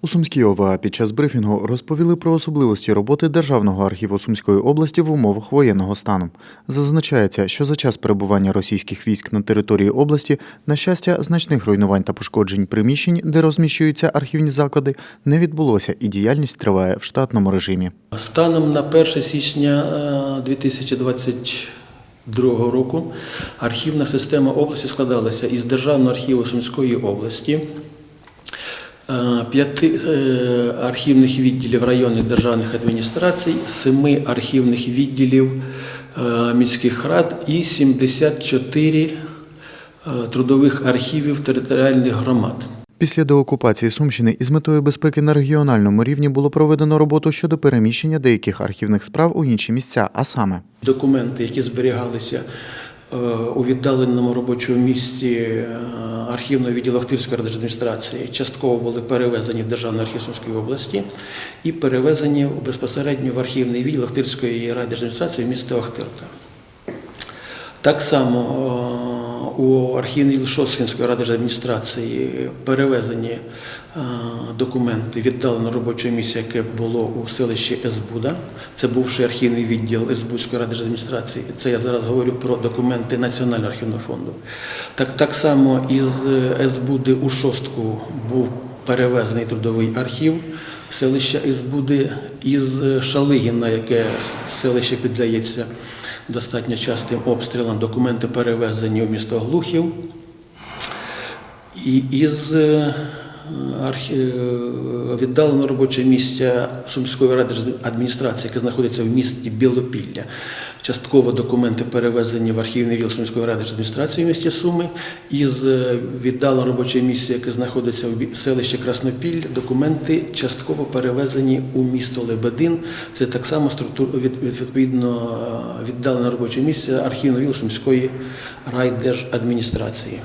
У Сумській ОВА під час брифінгу розповіли про особливості роботи Державного архіву Сумської області в умовах воєнного стану. Зазначається, що за час перебування російських військ на території області, на щастя, значних руйнувань та пошкоджень приміщень, де розміщуються архівні заклади, не відбулося, і діяльність триває в штатному режимі. Станом на 1 січня е, 2022 року архівна система області складалася із Державного архіву Сумської області, е, п'яти е, архівних відділів районних державних адміністрацій, семи архівних відділів е, міських рад і 74 е, трудових архівів територіальних громад. Після деокупації Сумщини із метою безпеки на регіональному рівні було проведено роботу щодо переміщення деяких архівних справ у інші місця, а саме Документи, які зберігалися е, у віддаленому робочому місці е, архівного відділу Ахтирської держадміністрації частково були перевезені в Державний архів Сумської області і перевезені безпосередньо в архівний відділ Ахтирської райдержадміністрації в місто Охтирка. Так само е, у архівний відділ Шосткінської рададміністрації перевезені е, документи віддалено робочого місця, яке було у селищі Есбуда. Це бувший архівний відділ Есбудської рададміністрації. Це я зараз говорю про документи Національного архівного фонду. Так, так само із Есбуди у Шостку був перевезений трудовий архів селища Ізбуди із Шалигіна, яке селище піддається достатньо частим обстрілам. Документи перевезені у місто Глухів. І із е, архі... е, віддаленого робочого місця Сумської ради адміністрації, яке знаходиться в місті Білопілля. Частково документи перевезені в архівний відділ Сумської ради адміністрації в місті Суми. Із е, віддаленого робочого місця, яке знаходиться в селищі Краснопіль, документи частково перевезені у місто Лебедин. Це так само структур... від... від- відповідно е, віддалене робоче місце архівного відділу Сумської райдержадміністрації.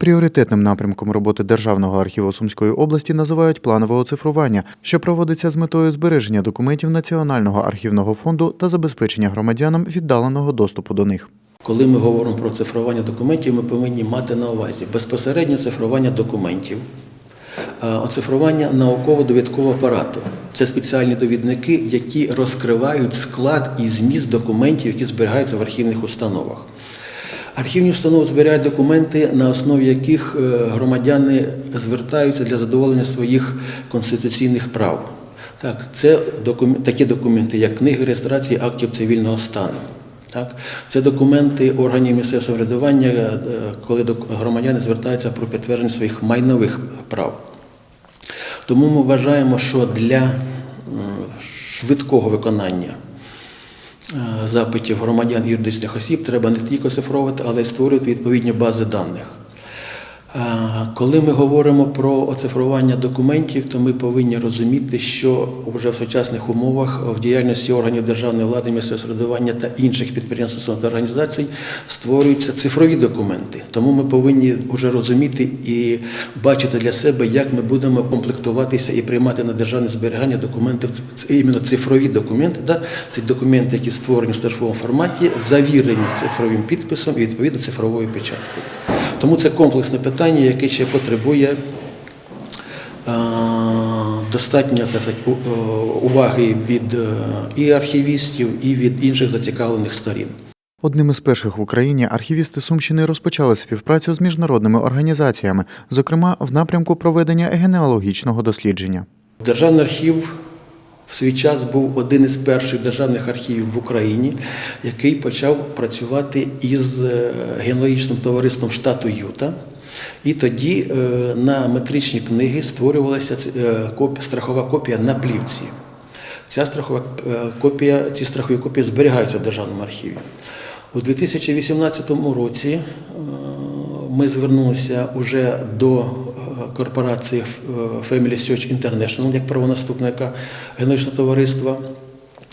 Пріоритетним напрямком роботи Державного архіву Сумської області називають планове оцифрування, що проводиться з метою збереження документів Національного архівного фонду та забезпечення громадянам віддаленого доступу до них. Коли ми говоримо про цифрування документів, ми повинні мати на увазі безпосередньо цифрування документів, оцифрування науково-довідкового апарату. Це спеціальні довідники, які розкривають склад і зміст документів, які зберігаються в архівних установах. Архівні установи зберігають документи, на основі яких е, громадяни звертаються для задоволення своїх конституційних прав. Так, це докум- такі документи, як книги реєстрації актів цивільного стану. Так, це документи органів місцевого самоврядування, е, коли громадяни звертаються про підтвердження своїх майнових прав. Тому ми вважаємо, що для швидкого виконання запитів громадян юридичних осіб треба не тільки оцифровувати, але й створювати відповідні бази даних. Коли ми говоримо про оцифрування документів, то ми повинні розуміти, що вже в сучасних умовах в діяльності органів державної влади, місцевого самоврядування та інших підприємств та організацій створюються цифрові документи. Тому ми повинні вже розуміти і бачити для себе, як ми будемо комплектуватися і приймати на державне зберігання документи, іменно цифрові документи. Да? Це документи, які створені в цифровому форматі, завірені цифровим підписом і відповідно цифровою печаткою. Тому це комплексне питання, яке ще потребує е, достатньо так сказати, е, уваги від е, і архівістів, і від інших зацікавлених сторін. Одним із перших в Україні архівісти Сумщини розпочали співпрацю з міжнародними організаціями, зокрема в напрямку проведення генеалогічного дослідження. Державний архів в свій час був один із перших державних архівів в Україні, який почав працювати із е, генеалогічним товариством штату Юта. І тоді е, на метричні книги створювалася е, страхова копія на плівці. Ця страхова копія, ці страхові копії зберігаються в Державному архіві. У 2018 році ми звернулися уже до корпорації е, Family Search International як правонаступника генетичного товариства,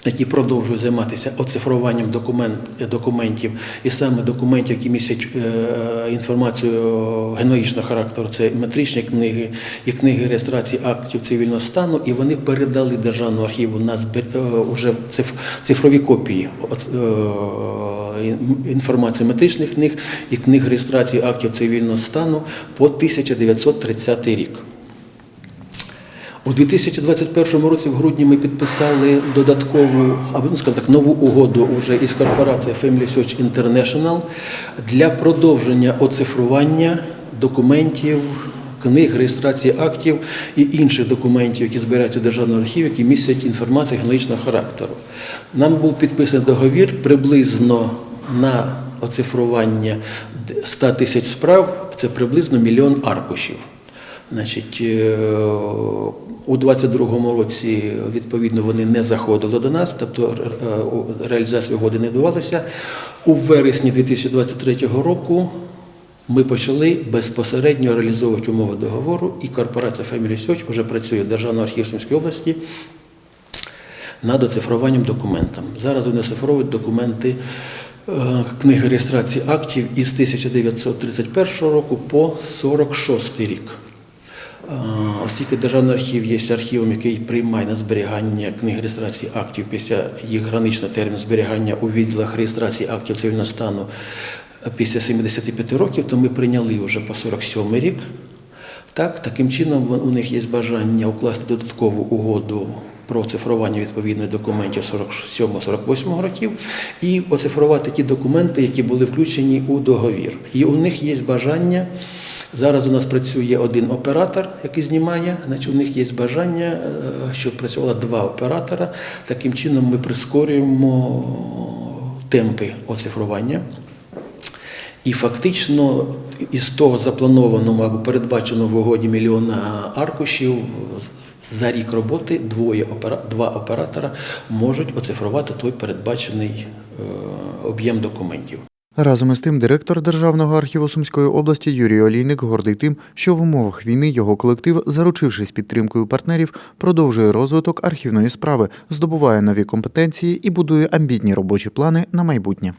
які продовжують займатися оцифруванням документ, документів, і саме документів, які містять е, інформацію генетичного характеру, це метричні книги і книги реєстрації актів цивільного стану, і вони передали Державному архіву на збер... е, цифрові копії е, інформації метричних книг і книг реєстрації актів цивільного стану по 1930 рік. У 2021 році в грудні ми підписали додаткову, або ну, так, нову угоду уже із корпорацією Family Search International для продовження оцифрування документів, книг, реєстрації актів і інших документів, які збираються в Державному архіві, які містять інформацію генетичного характеру. Нам був підписаний договір приблизно на оцифрування 100 тисяч справ, це приблизно мільйон аркушів. Значить, е, у 22-му році відповідно вони не заходили до нас, тобто е, у- реалізація угоди не відбувалася. У вересні 2023 року ми почали безпосередньо реалізовувати умови договору, і корпорація Family Search вже працює в Державному архіві Сумської області над оцифруванням документів. Зараз вони оцифровують документи е, книги реєстрації актів із 1931 року по 46 рік. Оскільки Державний архів є архівом, який приймає на зберігання книг реєстрації актів після їх граничного терміну зберігання у відділах реєстрації актів цивільного стану після 75 років, то ми прийняли вже по 47 рік. Так, таким чином у них є бажання укласти додаткову угоду про цифрування відповідних документів 47-48 років і оцифрувати ті документи, які були включені у договір. І у них є бажання. Зараз у нас працює один оператор, який знімає. Значить, у них є бажання, е, щоб працювало два оператора. Таким чином ми прискорюємо темпи оцифрування. І фактично із того запланованого або передбаченого в угоді мільйона аркушів за рік роботи двоє два оператора можуть оцифрувати той передбачений е, об'єм документів. Разом із тим, директор Державного архіву Сумської області Юрій Олійник гордий тим, що в умовах війни його колектив, заручившись підтримкою партнерів, продовжує розвиток архівної справи, здобуває нові компетенції і будує амбітні робочі плани на майбутнє.